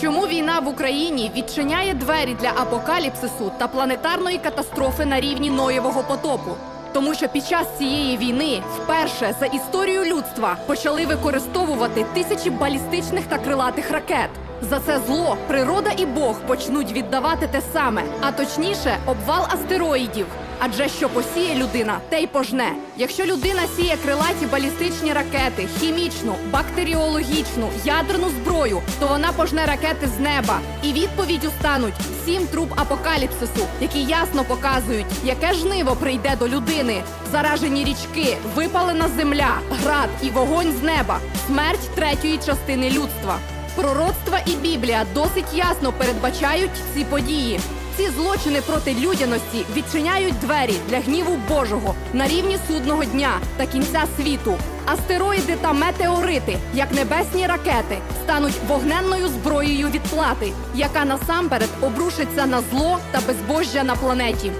Чому війна в Україні відчиняє двері для апокаліпсису та планетарної катастрофи на рівні Ноєвого потопу? Тому що під час цієї війни вперше за історію людства почали використовувати тисячі балістичних та крилатих ракет. За це зло природа і Бог почнуть віддавати те саме, а точніше, обвал астероїдів. Адже що посіє людина, те й пожне. Якщо людина сіє крилаті балістичні ракети, хімічну, бактеріологічну, ядерну зброю, то вона пожне ракети з неба. І відповіддю стануть сім труб апокаліпсису, які ясно показують, яке жниво прийде до людини. Заражені річки, випалена земля, град і вогонь з неба, смерть третьої частини людства. Пророцтва і Біблія досить ясно передбачають ці події. Ці злочини проти людяності відчиняють двері для гніву Божого на рівні судного дня та кінця світу. Астероїди та метеорити, як небесні ракети, стануть вогненною зброєю відплати, яка насамперед обрушиться на зло та безбожжя на планеті.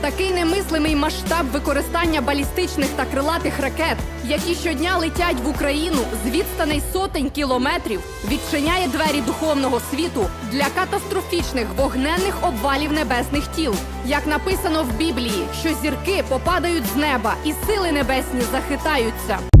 Такий немислимий масштаб використання балістичних та крилатих ракет, які щодня летять в Україну з відстаней сотень кілометрів, відчиняє двері духовного світу для катастрофічних вогненних обвалів небесних тіл. Як написано в Біблії, що зірки попадають з неба і сили небесні захитаються.